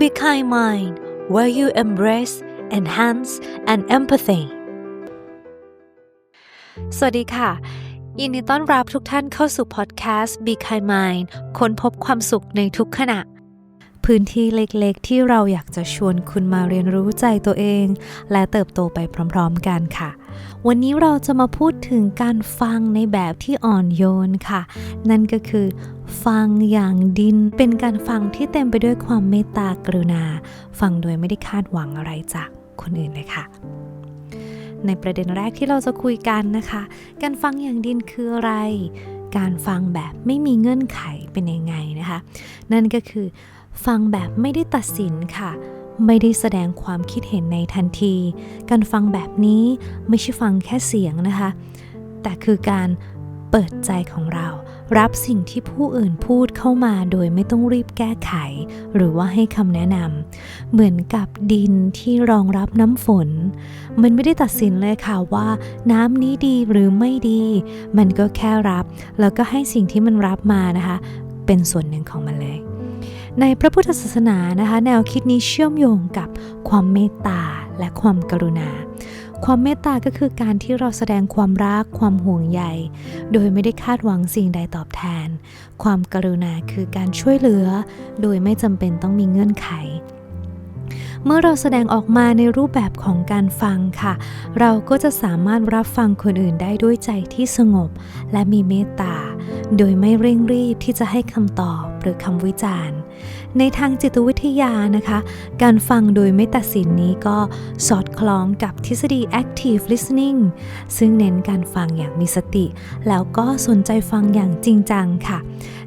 Be Kind Mind where you embrace enhance and empathy สวัสดีค่ะ ยินดีต้อนรับทุกท่านเข้าสู่พอดแคสต์ Be Kind Mind ค้นพบความสุขในทุกขณะ พื้นที่เล็กๆ ที่เราอยากจะชวนคุณมาเรียนรู้ใจตัวเอง และเติบโตไปพร้อมๆกันค่ะ วันนี้เราจะมาพูดถึงการฟังในแบบที่อ่อนโยนค่ะ นั่นก็คือฟังอย่างดิน เป็นการฟังที่เต็มไปด้วยความเมตตากรุณา ฟังโดยไม่ได้คาดหวังอะไรจากคนอื่นเลยค่ะในประเด็นแรกที่เราจะคุยกันนะคะ การฟังอย่างดินคืออะไร การฟังแบบไม่มีเงื่อนไขเป็นยังไงนะคะ นั่นก็คือ ฟังแบบไม่ได้ตัดสินค่ะ ไม่ได้แสดงความคิดเห็นในทันที การฟังแบบนี้ไม่ใช่ฟังแค่เสียงนะคะ แต่คือการเปิดใจของเรา รับสิ่งที่ผู้อื่นพูดเข้ามาโดยไม่ต้องรีบแก้ไข หรือว่าให้คำแนะนำเหมือนกับดินที่รองรับน้ำฝน มันไม่ได้ตัดสินเลยค่ะว่าน้ำนี้ดีหรือไม่ดี มันก็แค่รับ แล้วก็ให้สิ่งที่มันรับมานะคะ เป็นส่วนหนึ่งของมันเลย ในพระพุทธศาสนานะคะ แนวคิดนี้เชื่อมโยงกับความเมตตาและความกรุณา ความเมตตาก็คือการที่เราแสดงความรักความห่วงใย โดยไม่ได้คาดหวังสิ่งใดตอบแทน ความกรุณาคือการช่วยเหลือ โดยไม่จำเป็นต้องมีเงื่อนไขเมื่อเราแสดงออกมาในรูปแบบของการฟังค่ะ เราก็จะสามารถรับฟังคนอื่นได้ด้วยใจที่สงบ และมีเมตตา โดยไม่เร่งรีบที่จะให้คำตอบ หรือคำวิจารณ์ ในทางจิตวิทยานะคะ การฟังโดยไม่ตัดสินนี้ก็สอดคล้องกับทฤษฎี active listening ซึ่งเน้นการฟังอย่างมีสติ แล้วก็สนใจฟังอย่างจริงจังค่ะ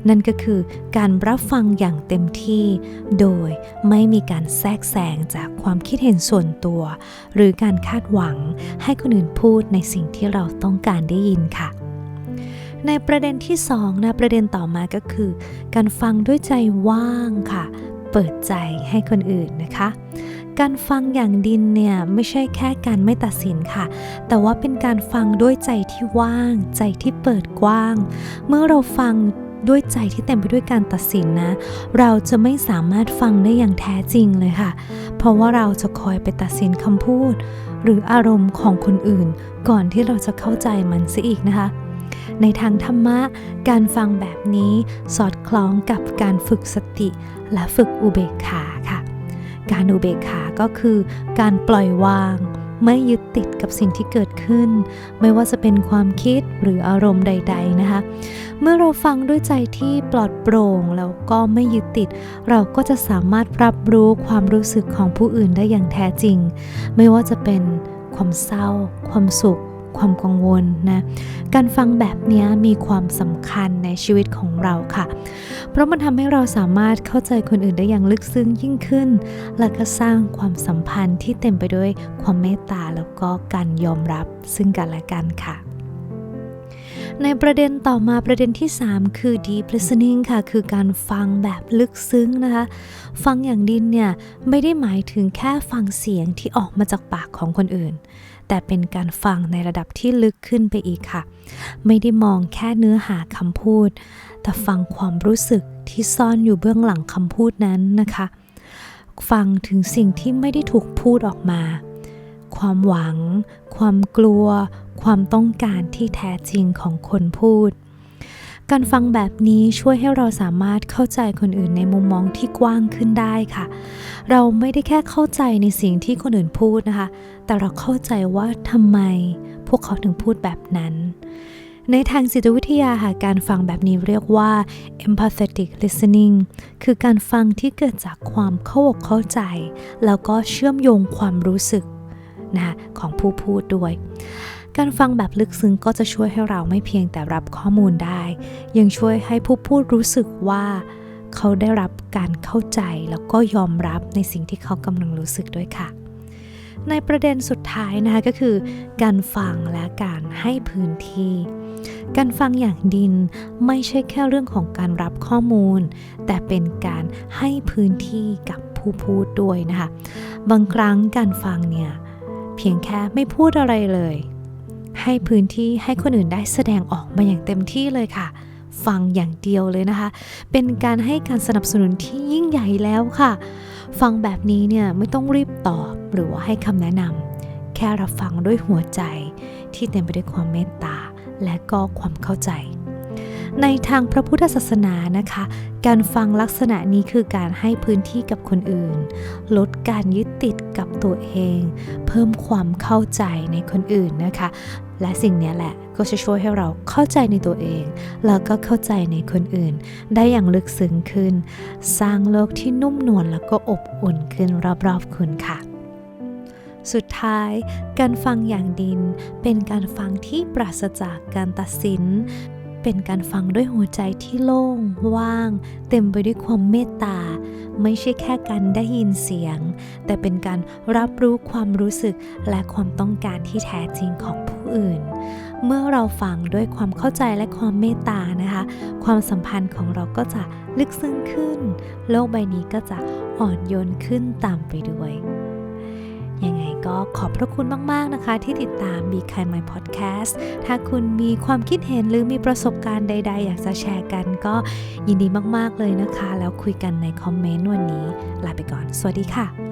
นั่นก็คือการรับฟังอย่างเต็มที่ โดยไม่มีการแทรกแซงจากความคิดเห็นส่วนตัว หรือการคาดหวังให้คนอื่นพูดในสิ่งที่เราต้องการได้ยินค่ะ ในประเด็นที่2นะประเด็นต่อมาก็คือ การฟังด้วยใจว่างค่ะ เปิดใจให้คนอื่นนะคะ การฟังอย่างดินเนี่ยไม่ใช่แค่การไม่ตัดสินค่ะ แต่ว่าเป็นการฟังด้วยใจที่ว่าง ใจที่เปิดกว้าง เมื่อเราฟังด้วยใจที่เต็มไปด้วยการตัดสินนะ เราจะไม่สามารถฟังได้อย่างแท้จริงเลยค่ะ เพราะว่าเราจะคอยไปตัดสินคำพูด หรืออารมณ์ของคนอื่น ก่อนที่เราจะเข้าใจมันซะอีกนะคะ ในทางธรรมะ การฟังแบบนี้สอดคล้องกับการฝึกสติ และฝึกอุเบกขาค่ะ การอุเบกขาก็คือการปล่อยวาง ไม่ยึดติดกับสิ่งที่เกิดขึ้น ไม่ว่าจะเป็นความคิดหรืออารมณ์ใด ๆนะคะ เมื่อเราฟังด้วยใจที่ปลอดโปร่งแล้วก็ไม่ยึดติด เราก็จะสามารถรับรู้ความรู้สึกของผู้อื่นได้อย่างแท้จริง ไม่ว่าจะเป็นความเศร้า ความสุข ความกังวลนะการฟังแบบนี้มีความสำคัญในชีวิตของเราค่ะ เพราะมันทำให้เราสามารถเข้าใจคนอื่นได้อย่างลึกซึ้งยิ่งขึ้น และก็สร้างความสัมพันธ์ที่เต็มไปด้วยความเมตตาแล้วก็การยอมรับซึ่งกันและกันค่ะในประเด็นต่อมาประเด็นที่ 3 คือ deep listening ค่ะ คือการฟังแบบลึกซึ้งนะคะ ฟังอย่างดินเนี่ย ไม่ได้หมายถึงแค่ฟังเสียงที่ออกมาจากปากของคนอื่น แต่เป็นการฟังในระดับที่ลึกขึ้นไปอีกค่ะ ไม่ได้มองแค่เนื้อหาคำพูด แต่ฟังความรู้สึกที่ซ่อนอยู่เบื้องหลังคำพูดนั้นนะคะ ฟังถึงสิ่งที่ไม่ได้ถูกพูดออกมา ความหวัง ความกลัว ความต้องการที่แท้จริงของคนพูด การฟังแบบนี้ช่วยให้เราสามารถเข้าใจคนอื่นในมุมมองที่กว้างขึ้นได้ค่ะ เราไม่ได้แค่เข้าใจในสิ่งที่คนอื่นพูดนะคะ แต่เราเข้าใจว่าทำไมพวกเขาถึงพูดแบบนั้น ในทางจิตวิทยาค่ะการฟังแบบนี้เรียกว่า empathetic listening คือการฟังที่เกิดจากความเข้าอกเข้าใจ แล้วก็เชื่อมโยงความรู้สึกนะของผู้พูดด้วย การฟังแบบลึกซึ้งก็จะช่วยให้เราไม่เพียงแต่รับข้อมูลได้ ยังช่วยให้ผู้พูดรู้สึกว่า เขาได้รับการเข้าใจแล้วก็ยอมรับในสิ่งที่เขากำลังรู้สึกด้วยค่ะ ในประเด็นสุดท้ายนะคะก็คือ การฟังและการให้พื้นที่ การฟังอย่างดินไม่ใช่แค่เรื่องของการรับข้อมูล แต่เป็นการให้พื้นที่กับผู้พูดด้วยนะคะ บางครั้งการฟังเนี่ยเพียงแค่ไม่พูดอะไรเลย ให้พื้นที่ให้คนอื่นได้แสดงออกมาอย่างเต็มที่เลยค่ะ ฟังอย่างเดียวเลยนะคะ เป็นการให้การสนับสนุนที่ยิ่งใหญ่แล้วค่ะ ฟังแบบนี้เนี่ยไม่ต้องรีบตอบหรือว่าให้คำแนะนำแค่รับฟังด้วยหัวใจที่เต็มไปด้วยความเมตตาและก็ความเข้าใจ ในทางพระพุทธศาสนานะคะ การฟังลักษณะนี้คือการให้พื้นที่กับคนอื่น ลดการยึดติดกับตัวเอง เพิ่มความเข้าใจในคนอื่นนะคะ และสิ่งนี้แหละก็จะช่วยให้เราเข้าใจในตัวเอง แล้วก็เข้าใจในคนอื่น ได้อย่างลึกซึ้งขึ้น สร้างโลกที่นุ่มนวลแล้วก็อบอุ่นขึ้นรอบๆคุณค่ะสุดท้าย การฟังอย่างดินเป็นการฟังที่ปราศจากการตัดสิน เป็นการฟังด้วยหัวใจที่โล่ง ว่าง เต็มไปด้วยความเมตตา ไม่ใช่แค่การได้ยินเสียง แต่เป็นการรับรู้ความรู้สึกและความต้องการที่แท้จริงของผู้อื่น เมื่อเราฟังด้วยความเข้าใจและความเมตตานะคะ ความสัมพันธ์ของเราก็จะลึกซึ้งขึ้น โลกใบนี้ก็จะอ่อนโยนขึ้นตามไปด้วย ยังไงก็ขอบพระคุณมาก ๆ นะคะ ที่ติดตาม Be Kind My Podcast ถ้าคุณมีความคิดเห็นหรือมีประสบการณ์ใด ๆ อยากจะแชร์กันก็ยินดีมาก ๆ เลยนะคะ แล้วคุยกันในคอมเมนต์วันนี้ ลาไปก่อน สวัสดีค่ะ